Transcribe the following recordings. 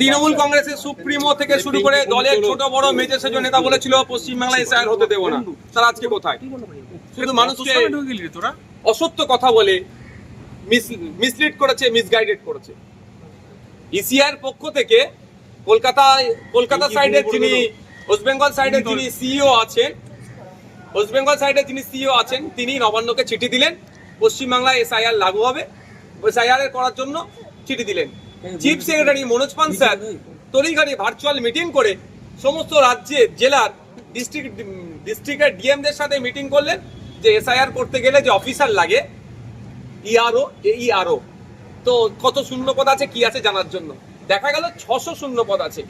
তৃণমূল কংগ্রেসের সুপ্রিমো থেকে শুরু করে দলের ছোট বড় মেজর সেজ নেতা বলেছিল পশ্চিমবাংলায় এসআইআর হতে দেবো না। তারা আজকে কোথায়? শুধু মানুষকে অসত্য কথা বলে মিসলিড করেছে মিসগাইডেড করেছে। ইসিআর পক্ষ থেকে কলকাতায় কলকাতা সাইডের যিনি ওয়েস্ট বেঙ্গল সাইডের যিনি সিইও আছেন ওয়েস্ট বেঙ্গল সাইডের যিনি সিইও আছেন তিনি নবান্নকে চিঠি দিলেন। পশ্চিমবাংলায় এসআইআর লাগু হবে। এসআইআর করার জন্য চিঠি দিলেন। চিফ সেক্রেটারি মনোজ পান স্যার তড়িঘড়ি ভার্চুয়াল মিটিং করে সমস্ত রাজ্যের জেলার ডিস্ট্রিক্ট ডিস্ট্রিক্টের ডিএমদের সাথে মিটিং করলেন যে এসআইআর করতে গেলে যে অফিসার লাগে ইআরও এইআরও তো কত শূন্য পদ আছে কি আছে জানার জন্য? দেখা গেল ছশো শূন্য পদ আছে।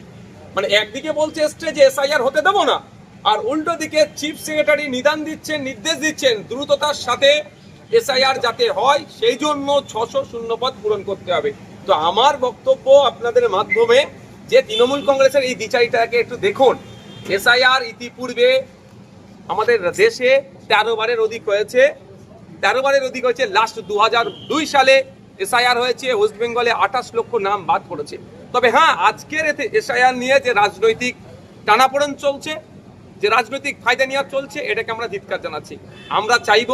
মানে একদিকে বলছে এসছে যে এসআইআর হতে দেবো না আর উল্টো দিকে চিফ সেক্রেটারি নিদান দিচ্ছেন নির্দেশ দিচ্ছেন দ্রুততার সাথে এসআইআর যাতে হয় সেই জন্য ছশো শূন্য পদ পূরণ করতে হবে। তো আমার বক্তব্য আপনাদের মাধ্যমে যে তৃণমূল কংগ্রেসের এই বিচারিটাকে একটু দেখুন। এসআইআর ইতিপূর্বে আমাদের দেশে তেরো বারের অধিক হয়েছে। তেরো বারের অধিক হয়েছে লাস্ট দু দুই সালে এসআইআর হয়েছে ওয়েস্ট বেঙ্গলে আঠাশ লক্ষ নাম বাদ পড়েছে। তবে হ্যাঁ আজকের এতে এসআইআর নিয়ে যে রাজনৈতিক টানাপোড়েন চলছে, যে রাজনৈতিক ফায়দা নেওয়া চলছে, এটাকে আমরা ধিৎকার জানাচ্ছি। আমরা চাইব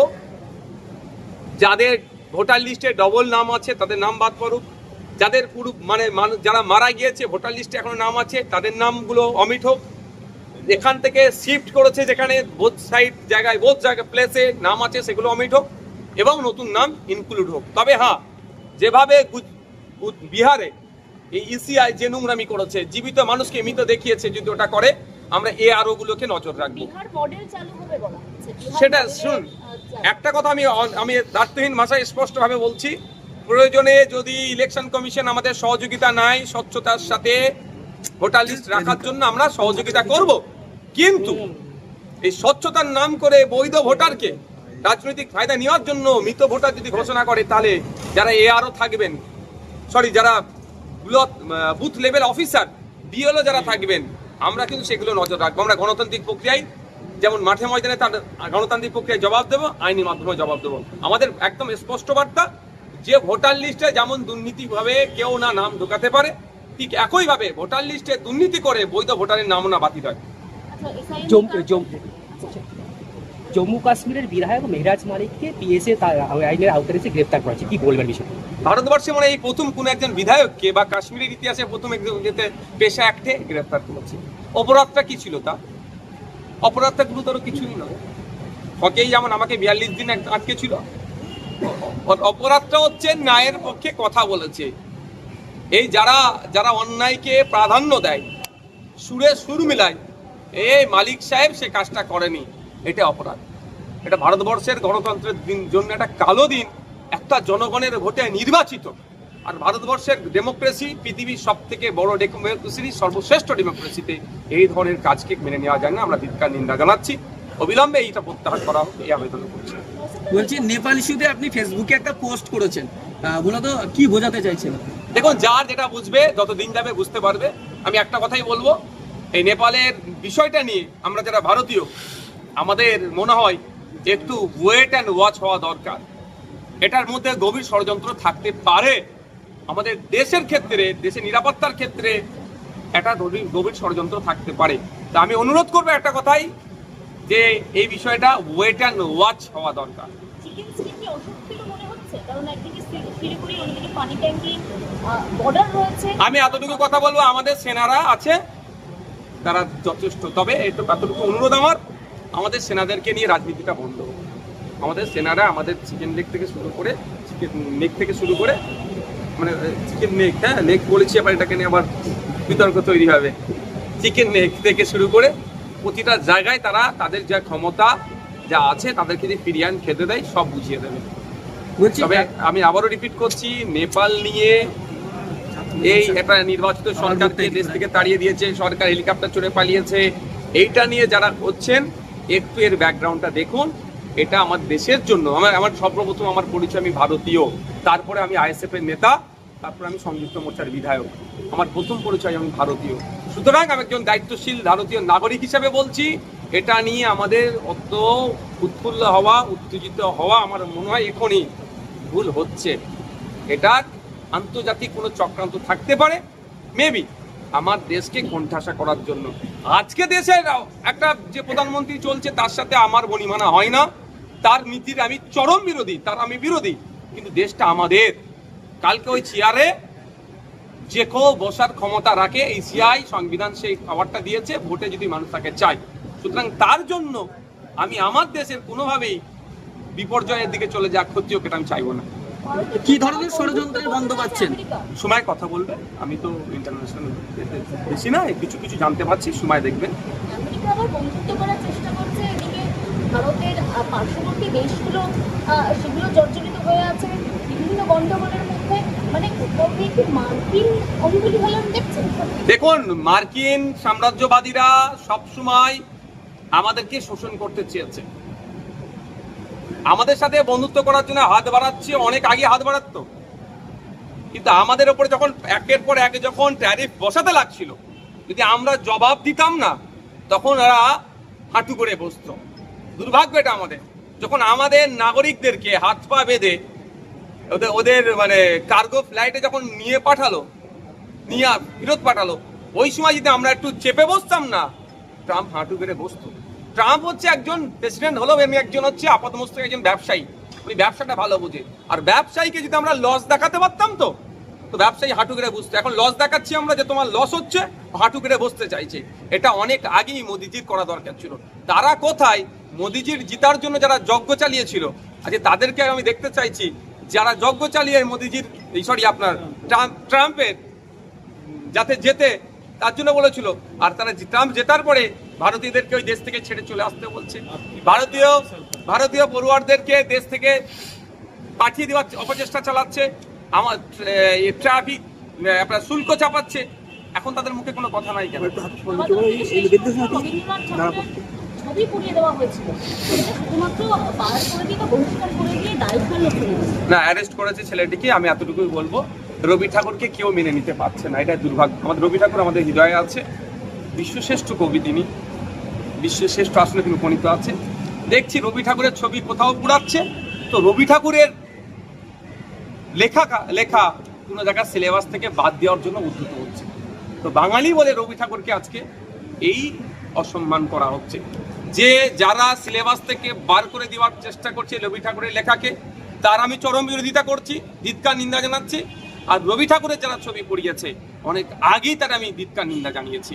যাদের ভোটার লিস্টে ডবল নাম আছে, তাদের নাম বাদ পড়ুক। যাদের পুরো মানে যারা মারা গিয়েছে ভোটার লিস্টে এখনও নাম আছে তাদের নামগুলো অমিট হোক। এখান থেকে শিফট করেছে যেখানে বোধ সাইড জায়গায় বোধ জায়গায় প্লেসে নাম আছে সেগুলো অমিট হোক এবং নতুন নাম ইনক্লুড হোক। তবে হ্যাঁ যেভাবে বিহারে এই ইসিআই যে নোংরামি করেছে জীবিত মানুষকে মৃত দেখিয়েছে যদি ওটা করে আমরা এ আরও গুলোকে নজর রাখব। সেটা শুন একটা কথা আমি আমি দায়িত্বহীন ভাষায় স্পষ্টভাবে বলছি প্রয়োজনে যদি ইলেকশন কমিশন আমাদের সহযোগিতা নাই স্বচ্ছতার সাথে ভোটার লিস্ট রাখার জন্য আমরা সহযোগিতা করব। কিন্তু এই স্বচ্ছতার নাম করে বৈধ ভোটারকে রাজনৈতিক ফায়দা নেওয়ার জন্য মৃত ভোটার যদি ঘোষণা করে, তাহলে যারা এ আরও থাকবেন সরি যারা block booth level officer BLO যারা থাকবেন, আমরা কিন্তু সেগুলো নজর রাখব। আমরা গণতান্ত্রিক প্রক্রিয়ায়, যেমন মাঠে ময়দানে তার গণতান্ত্রিক প্রক্রিয়ায় জবাব দেবো, আইনি মাধ্যমে জবাব দেবো। আমাদের একদম স্পষ্ট বার্তা যে ভোটার লিস্টে যেমন দুর্নীতিভাবে কেউ না নাম ঢোকাতে পারে ঠিক একইভাবে ভোটার লিস্টে দুর্নীতি করে বৈধ ভোটারের নামও না বাতিল হয়। আচ্ছা, জম্মু কাশ্মীরের বিধায়ক মেহরাজ মালিককে পিএসএ তার আইনের আওতায় এসে গ্রেফতার করেছে। কি বলবেন বিষয়টা? ভারতবর্ষে মানে এই প্রথম কোন একজন বিধায়ককে বা কাশ্মীরের ইতিহাসে প্রথম একজন যেতে পেশা অ্যাক্টে গ্রেফতার করেছে। অপরাধটা কি ছিল তা? অপরাধটা গুরুতর কিছুই নয়। হকেই যেমন আমাকে বিয়াল্লিশ দিন এক- আটকে ছিল। অপরাধটা হচ্ছে ন্যায়ের পক্ষে কথা বলেছে। এই যারা যারা অন্যায়কে প্রাধান্য দেয়, সুরে সুর মিলায়, এই মালিক সাহেব সে কাজটা করেনি। এটা অপরাধ। এটা ভারতবর্ষের গণতন্ত্রের দিন, জন্য একটা কালো দিন, একটা জনগণের ভোটে নির্বাচিত। আর ভারতবর্ষের ডেমোক্রেসি পৃথিবীর সব থেকে বড় ডেমোক্রেসি সর্বশ্রেষ্ঠ ডেমোক্রেসিতে এই ধরনের কাজকে মেনে নেওয়া যায় না। আমরা ধিক্কার, নিন্দা জানাচ্ছি। অবিলম্বে এইটা প্রত্যাহার করা হোক, এই আবেদন করছি। বলছি, নেপাল ইস্যুতে আপনি ফেসবুকে একটা পোস্ট করেছেন। মূলত কি বোঝাতে চাইছেন? দেখুন, যার যেটা বুঝবে, যত দিন যাবে বুঝতে পারবে। আমি একটা কথাই বলব, এই নেপালের বিষয়টা নিয়ে আমরা যারা ভারতীয়, আমাদের মনে হয় একটু ওয়েট অ্যান্ড ওয়াচ হওয়া দরকার। এটার মধ্যে গভীর ষড়যন্ত্র থাকতে পারে। আমাদের দেশের ক্ষেত্রে, দেশের নিরাপত্তার ক্ষেত্রে একটা গভীর ষড়যন্ত্র থাকতে পারে। তা আমি অনুরোধ করব একটা কথাই, যে এই বিষয়টা ওয়েট অ্যান্ড ওয়াচ হওয়া দরকার। আমি এতটুকু কথা বলব, আমাদের সেনারা আছে, তারা যথেষ্ট। তবে একটু এতটুকু অনুরোধ আমার, আমাদের সেনাদেরকে নিয়ে রাজনীতিটা বন্ধ আমাদের সেনারা আমাদের চিকেন লেগ থেকে শুরু করে চিকেন নেক থেকে শুরু করে মানে চিকেন নেক হ্যাঁ নেক বলেছি আবার, এটাকে নিয়ে আবার বিতর্ক তৈরি হবে। চিকেন নেক থেকে শুরু করে, প্রতিটা জায়গায় তারা তাদের যা ক্ষমতা, যা আছে, তাদেরকে যে ফিরিয়ান খেতে দেয়, সব বুঝিয়ে দেবে। তবে আমি আবারও রিপিট করছি নেপাল নিয়ে এই একটা নির্বাচিত সরকারকে দেশ থেকে তাড়িয়ে দিয়েছে সরকার হেলিকপ্টার চড়ে পালিয়েছে। এইটা নিয়ে যারা করছেন একটু এর ব্যাকগ্রাউন্ডটা দেখুন। এটা আমার দেশের জন্য আমার আমার সর্বপ্রথম আমার পরিচয় আমি ভারতীয়। তারপরে আমি আইএসএফ এর নেতা তারপরে আমি সংযুক্ত মোর্চার বিধায়ক। আমার প্রথম পরিচয় আমি ভারতীয়। সুতরাং আমি একজন দায়িত্বশীল ভারতীয় নাগরিক হিসাবে বলছি এটা নিয়ে আমাদের অত উৎফুল্ল হওয়া উত্তেজিত হওয়া আমার মনে হয় এখনই ভুল হচ্ছে। এটা আন্তর্জাতিক কোনো চক্রান্ত থাকতে পারে। মেবি আমার দেশকে কোণঠাসা করার জন্য। আজকে দেশের একটা যে প্রধানমন্ত্রী চলছে, তার সাথে আমার বনিমানা হয় না। তার নীতির আমি চরম বিরোধী, তার আমি বিরোধী। কিন্তু দেশটা আমাদের। কালকে ওই চেয়ারে যে কেউ বসার ক্ষমতা রাখে, এই সিআই সংবিধান সেই খাবারটা দিয়েছে, ভোটে যদি মানুষ তাকে চায়। সুতরাং তার জন্য আমি আমার দেশের কোনোভাবেই বিপর্যয়ের দিকে চলে যাক ক্ষতি হোক এটা আমি চাইব না। কি ধরনের ষড়যন্ত্রের গন্ধ পাচ্ছেন? সময় কথা বলবে। আমি তো ইন্টারন্যাশনাল বেশি না কিছু কিছু জানতে পারছি সময় দেখবেন আমেরিকা আবার বন্ধুত্ব করার চেষ্টা করছে এদিকে ভারতের পার্শ্ববর্তী দেশগুলো সেগুলো জর্জরিত হয়ে আছে। বিভিন্ন গন্ডগোলের মধ্যে মানে কোথাও গিয়ে কি মার্কিন অঙ্গুলি হলেন দেখছেন? দেখুন মার্কিন সাম্রাজ্যবাদীরা সবসময় আমাদেরকে শোষণ করতে চেয়েছে। আমাদের সাথে বন্ধুত্ব করার জন্য হাত বাড়াচ্ছে, অনেক আগে হাত বাড়াতো। কিন্তু আমাদের ওপরে যখন একের পর এক যখন ট্যারিফ বসাতে লাগছিল, যদি আমরা জবাব দিতাম না, তখন ওরা হাঁটু করে বসতো। দুর্ভাগ্য এটা আমাদের। যখন আমাদের নাগরিকদেরকে হাত পা বেঁধে ওদের ওদের মানে কার্গো ফ্লাইটে যখন নিয়ে পাঠালো, নিয়ে ফেরত পাঠালো, ওই সময় যদি আমরা একটু চেপে বসতাম না, ট্রাম্প হাঁটু করে বসতো। ট্রাম্প হচ্ছে একজন প্রেসিডেন্ট, হলেও এমনি একজন হচ্ছে আপাতমস্তক একজন ব্যবসায়ী। উনি ব্যবসাটা ভালো বোঝে। আর ব্যবসায়ীকে যদি আমরা লস দেখাতে পারতাম তো তো ব্যবসায়ী হাঁটু করে বসতো এখন লস দেখাচ্ছি আমরা যে তোমার লস হচ্ছে হাঁটু করে বসতে চাইছে। এটা অনেক আগেই মোদিজির করা দরকার ছিল। তারা কোথায়? মোদিজির জিতার জন্য যারা যজ্ঞ চালিয়েছিল আজকে তাদেরকে আমি দেখতে চাইছি, যারা যজ্ঞ চালিয়ে মোদিজির সরি আপনার, ট্রাম্প, ট্রাম্পের, যাতে যেতে তার জন্য বলেছিল। আর তারা ট্রাম্প জেতার পরে ভারতীয়দেরকে ওই দেশ থেকে ছেড়ে চলে আসতে বলছে। ভারতীয় ভারতীয় পড়ুয়ারদেরকে দেশ থেকে পাঠিয়ে দেওয়ার অপচেষ্টা চালাচ্ছে। আমার ট্রাফিক আপনার শুল্ক চাপাচ্ছে। এখন তাদের মুখে কোনো কথা নাই কেন? না অ্যারেস্ট করেছে ছেলেটিকে আমি এতটুকুই বলব। রবি ঠাকুরকে কেউ মেনে নিতে পারছে না এটা দুর্ভাগ্য। আমাদের রবি ঠাকুর আমাদের হৃদয়ে আছে, বিশ্বশ্রেষ্ঠ কবি তিনি বিশ্বের শ্রেষ্ঠ আসনে তিনি উপনীত আছে দেখছি রবি ঠাকুরের ছবি কোথাও পুড়াচ্ছে। তো রবি ঠাকুরের লেখা লেখা কোনো জায়গার সিলেবাস থেকে বাদ দেওয়ার জন্য উদ্ধত হচ্ছে। তো বাঙালি বলে রবি ঠাকুরকে আজকে এই অসম্মান করা হচ্ছে। যে যারা সিলেবাস থেকে বার করে দেওয়ার চেষ্টা করছে রবি ঠাকুরের লেখাকে, তার আমি চরম বিরোধিতা করছি, ধিৎকার, নিন্দা জানাচ্ছি। আর রবি ঠাকুরের যারা ছবি পড়িয়েছে অনেক আগেই তারা আমি ধিৎকার নিন্দা জানিয়েছি।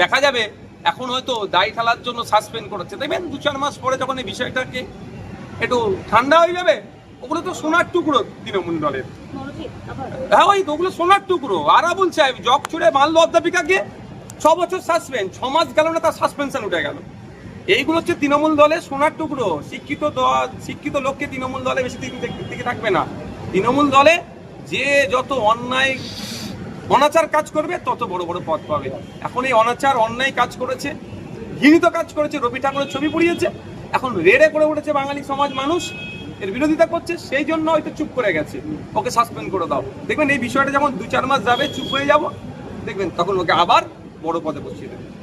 দেখা যাবে এখন হয়তো দায় ঠেলার জন্য সাসপেন্ড করেছে। দেখবেন দু চার মাস পরে যখন এই বিষয়টাকে একটু ঠান্ডা হয়ে যাবে ওগুলো তো সোনার টুকরো তৃণমূল দলের। হ্যাঁ ওই ওগুলো সোনার টুকরো। আরা বলছে জগ ছুড়ে মারলো অধ্যাপিকাকে ছ বছর সাসপেন্ড ছ মাস গেল না তার সাসপেনশন উঠে গেল। এইগুলো হচ্ছে তৃণমূল দলে সোনার টুকরো। শিক্ষিত শিক্ষিত লোককে তৃণমূল দলে বেশি দিন থেকে থাকবে না। তৃণমূল দলে যে যত অন্যায় অনাচার কাজ করবে, তত বড় বড় পদ পাবে। এখন এই অনাচার, অন্যায় কাজ করেছে, ঘৃণিত কাজ করেছে, রবি ঠাকুরের ছবি পুড়িয়েছে। এখন রেড়ে করে উঠেছে বাঙালি সমাজ মানুষ, এর বিরোধিতা করছে, সেই জন্য হয়তো চুপ করে গেছে। ওকে সাসপেন্ড করে দাও। দেখবেন এই বিষয়টা যখন দু চার মাস যাবে, চুপ হয়ে যাব। দেখবেন তখন ওকে আবার বড় পদে বসিয়ে দেবে।